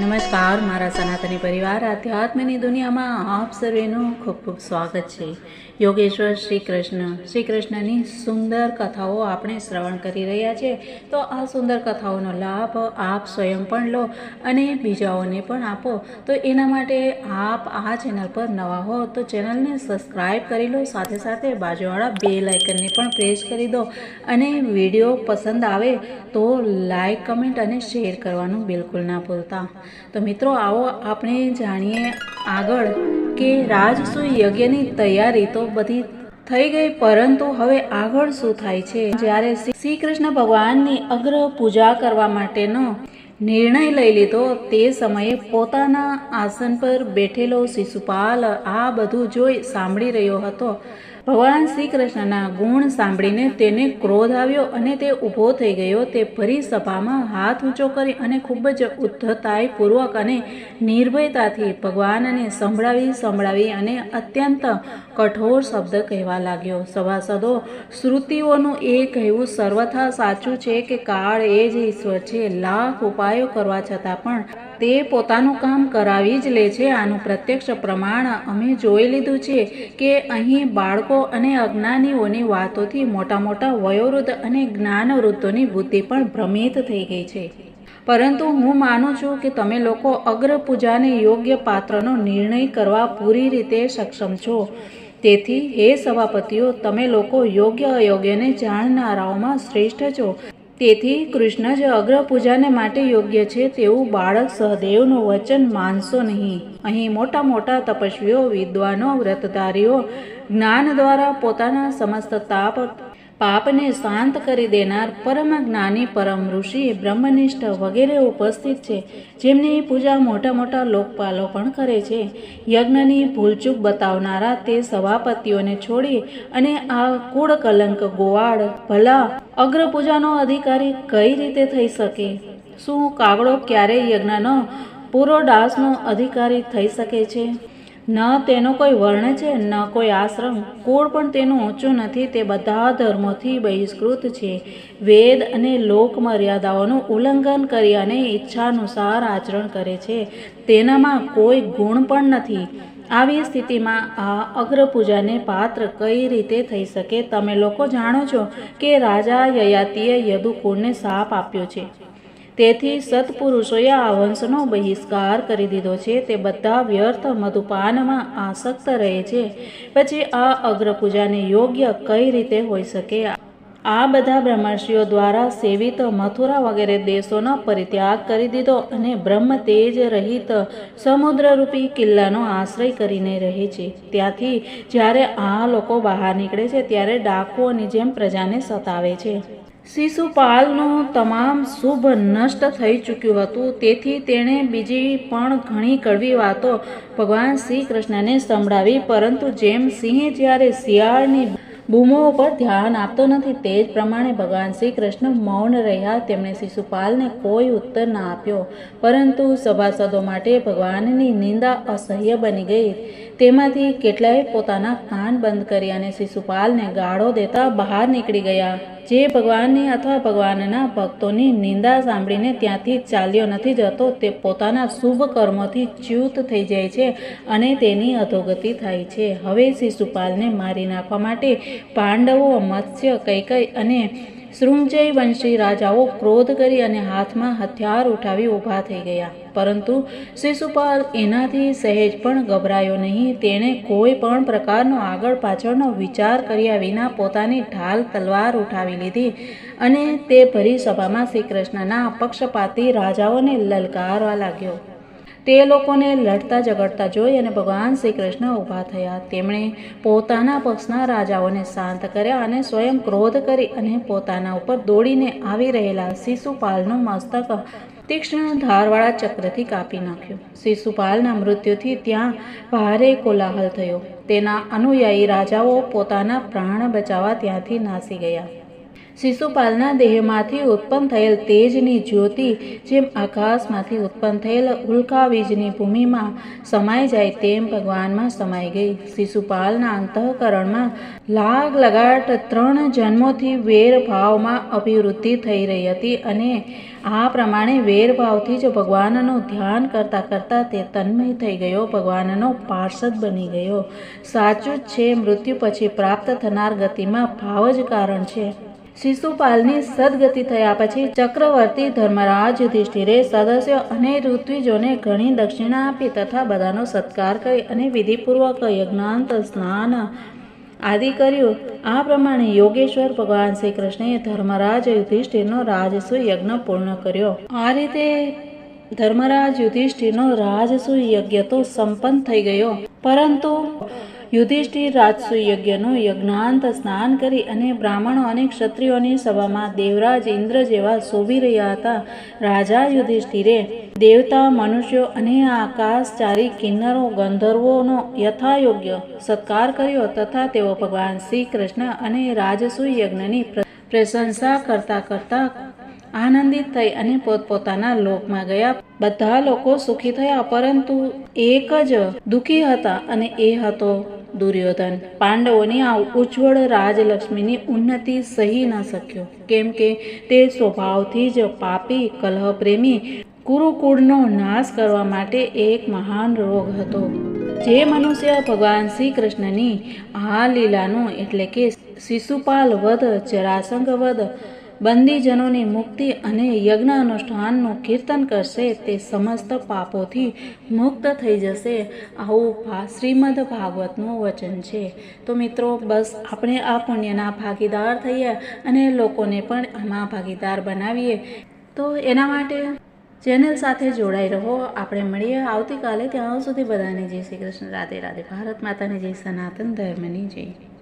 નમસ્કાર મારા સનાતની પરિવાર આધ્યાત્મની દુનિયામાં આપ સર્વેનું ખૂબ ખૂબ સ્વાગત છે. યોગેશ્વર શ્રી કૃષ્ણ શ્રી કૃષ્ણની સુંદર કથાઓ આપણે શ્રવણ કરી રહ્યા છે. તો આ સુંદર કથાઓનો લાભ આપ સ્વયં પણ લો અને બીજાઓને પણ આપો. તો એના માટે આપ આ ચેનલ પર નવા હો તો ચેનલને સબસ્ક્રાઈબ કરી લો. સાથે સાથે બાજુવાળા બે લાઇકનને પણ પ્રેસ કરી દો. અને વીડિયો પસંદ આવે તો લાઈક, કમેન્ટ અને શેર કરવાનું બિલકુલ ના ભૂલતા. તો મિત્રો, આવો આપણે જાણીએ આગળ. કે રાજસૂય યજ્ઞની તૈયારી તો બધી થઈ ગઈ, પરંતુ હવે આગળ શું થાય છે? જ્યારે શ્રી કૃષ્ણ ભગવાનની અગ્ર પૂજા કરવા માટેનો નિર્ણય લઈ લીધો, તે સમયે પોતાના આસન પર બેઠેલો શિશુપાલ આ બધું જોઈ સાંભળી રહ્યો હતો. ભગવાન શ્રી કૃષ્ણના ગુણ સાંભળીને તેને ક્રોધ આવ્યો અને તે ઊભો થઈ ગયો. તે ભરી સભામાં હાથ ઊંચો કરી અને ખૂબ જ ઉદ્ધતાઈપૂર્વક અને નિર્ભયતાથી ભગવાનને સંભળાવી સંભળાવી અને અત્યંત કઠોર શબ્દ કહેવા લાગ્યો. સભાસદો, શ્રુતિઓનું એ કહેવું સર્વથા સાચું છે કે કાળ એ જ ઈશ્વર છે. લાખ ઉપાયો કરવા છતાં પણ તે પોતાનું કામ કરાવી જ લે છે. આનું પ્રત્યક્ષ પ્રમાણ અમે જોઈ લીધું છે કે અહીં બાળકો અને અજ્ઞાનીઓની વાતોથી મોટા મોટા વયોવૃદ્ધ અને જ્ઞાનવૃદ્ધોની બુદ્ધિ પણ ભ્રમિત થઈ ગઈ છે. પરંતુ હું માનું છું કે તમે લોકો અગ્ર પૂજાને યોગ્ય પાત્રનો નિર્ણય કરવા પૂરી રીતે સક્ષમ છો. તેથી, હે સભાપતિઓ, તમે લોકો યોગ્ય અયોગ્યને જાણનારાઓમાં શ્રેષ્ઠ છો. તેથી કૃષ્ણ જ અગ્ર પૂજાને માટે યોગ્ય છે તેવું બાળક સહદેવનું વચન માનશો નહીં. અહીં મોટા મોટા તપસ્વીઓ, વિદ્વાનો, વ્રતધારીઓ, જ્ઞાન દ્વારા પોતાના સમસ્ત તાપ પાપને શાંત કરી દેનાર પરમ જ્ઞાની, પરમ ઋષિ, બ્રહ્મનિષ્ઠ વગેરે ઉપસ્થિત છે, જેમની પૂજા મોટા મોટા લોકપાલો પણ કરે છે. યજ્ઞની ભૂલચૂક બતાવનારા તે સભાપતિઓને છોડી અને આ કુળ કલંક ગોવાળ ભલા અગ્ર પૂજાનો અધિકારી કઈ રીતે થઈ શકે? શું કાગડો ક્યારેય યજ્ઞનો પૂરો ડાસનો અધિકારી થઈ શકે છે? ન તેનો કોઈ વર્ણ છે, ન કોઈ આશ્રમ. કુળ પણ તેનું ઊંચું નથી, તે બધા ધર્મોથી બહિષ્કૃત છે. વેદ અને લોક મર્યાદાઓનું ઉલ્લંઘન કરી અને ઈચ્છાનુસાર આચરણ કરે છે. તેનામાં કોઈ ગુણ પણ નથી. આવી સ્થિતિમાં આ અગ્રપૂજાને પાત્ર કઈ રીતે થઈ શકે, તમે લોકો જાણો છો કે રાજા યયાતિએ યદુકુળને શાપ આપ્યો છે. તેથી સત્પુરુષોએ આ વંશનો બહિષ્કાર કરી દીધો છે. તે બધા વ્યર્થ મધુપાનમાં આસક્ત રહે છે. પછી આ અગ્રપૂજાને યોગ્ય કઈ રીતે હોઈ શકે? આ બધા બ્રહ્મર્ષિઓ દ્વારા સેવિત મથુરા વગેરે દેશોનો પરિત્યાગ કરી દીધો અને બ્રહ્મ તેજ રહિત સમુદ્રરૂપી કિલ્લાનો આશ્રય કરીને રહે છે. ત્યાંથી જ્યારે આ લોકો બહાર નીકળે છે, ત્યારે ડાકુઓની જેમ પ્રજાને સતાવે છે. શિશુપાલનું તમામ શુભ નષ્ટ થઈ ચૂક્યું હતું. તેથી તેણે બીજી પણ ઘણી કડવી વાતો ભગવાન શ્રી કૃષ્ણને સંભળાવી, પરંતુ જેમ સિંહે જ્યારે શિયાળની બૂમો ઉપર ધ્યાન આપતો નથી. તે જ પ્રમાણે ભગવાન શ્રી કૃષ્ણ મૌન રહ્યા તેમણે શિશુપાલને કોઈ ઉત્તર ના આપ્યો. પરંતુ સભાસદો માટે ભગવાનની નિંદા અસહ્ય બની ગઈ. તેમાંથી કેટલાય પોતાના કાન બંધ કરી અને શિશુપાલને ગાળો દેતા બહાર નીકળી ગયા. જે ભગવાનની અથવા ભગવાનના ભક્તોની નિંદા સાંભળીને ત્યાંથી ચાલ્યો નથી જતો, તે પોતાના શુભ કર્મોથી ચ્યુત થઈ જાય છે અને તેની અધોગતિ થાય છે. હવે શિશુપાલને મારી નાખવા માટે પાંડવો, મત્સ્ય કૈકઈ અને શૃંજય વંશી રાજાઓ ક્રોધ કરી અને હાથમાં હથિયાર ઉઠાવી ઊભા થઈ ગયા. પરંતુ શિશુપાલ એનાથી સહેજ પણ ગભરાયો નહીં. તેણે કોઈ પણ પ્રકારનો આગળ પાછળનો વિચાર કર્યા વિના પોતાની ઢાલ તલવાર ઉઠાવી લીધી અને તે ભરી સભામાં શ્રી કૃષ્ણના પક્ષપાતી રાજાઓને લલકારવા લાગ્યો. તે લોકોને લડતા ઝઘડતા જોઈ અને ભગવાન શ્રી કૃષ્ણ ઊભા થયા. તેમણે પોતાના પક્ષના રાજાઓને શાંત કર્યા અને સ્વયં ક્રોધ કરી અને પોતાના ઉપર દોડીને આવી રહેલા શિશુપાલનું મસ્તક તીક્ષ્ણ ધારવાળા ચક્રથી કાપી નાખ્યું. શિશુપાલના મૃત્યુથી ત્યાં ભારે કોલાહલ થયો. તેના અનુયાયી રાજાઓ પોતાના પ્રાણ બચાવવા ત્યાંથી નાસી ગયા. શિશુપાલના દેહમાંથી ઉત્પન્ન થયેલ તેજની જ્યોતિ, જેમ આકાશમાંથી ઉત્પન્ન થયેલ ઉલ્કા બીજની ભૂમિમાં સમાઈ જાય તેમ ભગવાનમાં સમાઈ ગઈ. શિશુપાલના અંતઃકરણમાં લાગ લગાટ ત્રણ જન્મોથી વેરભાવમાં અભિવૃદ્ધિ થઈ રહી હતી અને આ પ્રમાણે વેરભાવથી જ ભગવાનનું ધ્યાન કરતાં કરતાં તે તન્મય થઈ ગયો, ભગવાનનો પાર્ષદ બની ગયો. સાચું જ છે, મૃત્યુ પછી પ્રાપ્ત થનાર ગતિમાં ભાવ જ કારણ છે. શિશુપાલની સદગતિ થયા પછી ચક્રવર્તી ધર્મરાજ યુધિષ્ઠિરે સદસ્યો અને ઋત્વિજોને ઘણી દક્ષિણા આપી તથા બધાનો સત્કાર કરી અને વિધિપૂર્વક યજ્ઞાંત, સ્નાન આદિ કર્યું. આ પ્રમાણે યોગેશ્વર ભગવાન શ્રી કૃષ્ણએ ધર્મરાજ યુધિષ્ઠિરનો રાજસુ યજ્ઞ પૂર્ણ કર્યો. આ રીતે ધર્મરાજ યુધિષ્ઠિરનો રાજસુ યજ્ઞ તો સંપન્ન થઈ ગયો. પરંતુ યુધિષ્ઠિર રાજસુ યજ્ઞનું યજ્ઞાંત સ્નાન કરી અને બ્રાહ્મણો અને ક્ષત્રિયોની સભામાં દેવરાજ ઇન્દ્ર જેવા શોભી રહ્યા હતા. રાજા યુધિષ્ઠિરે દેવતા, મનુષ્યો અને આકાશચારી કિન્નરો, ગંધર્વોનો યથાયોગ્ય સત્કાર કર્યો તથા તેઓ ભગવાન શ્રી કૃષ્ણ અને રાજસુ યજ્ઞની પ્રશંસા કરતા કરતા આનંદિત થઈ અને પોતપોતાના લોકમાં ગયા. બધા લોકો સુખી થયા, પરંતુ એક જ દુઃખી હતા અને એ હતો દુર્યોધન પાંડવોની આ ઉજ્જવળ રાજલક્ષ્મીની ઉન્નતિ સહી ન શક્યો. કેમ કે તે સ્વભાવથી જ પાપી, કલહપ્રેમી, કુરુકુળનો નાશ કરવા માટે એક મહાન રોગ હતો. જે મનુષ્ય ભગવાન શ્રી કૃષ્ણની આ લીલાનું એટલે કે શિશુપાલ વધ જરાસંઘ વધ બંદીજનોની મુક્તિ અને યજ્ઞ અનુષ્ઠાનનું કીર્તન કરશે તે સમસ્ત પાપોથી મુક્ત થઈ જશે. આવું શ્રીમદ ભાગવતનું વચન છે. તો મિત્રો, બસ આપણે આ પુણ્યના ભાગીદાર થઈએ અને લોકોને પણ આમાં ભાગીદાર બનાવીએ. તો એના માટે ચેનલ સાથે જોડાઈ રહો. આપણે મળીએ આવતીકાલે. ત્યાં સુધી બધાને જય શ્રી કૃષ્ણ. રાધે રાધે. ભારત માતાની જય સનાતન. ધર્મની જય.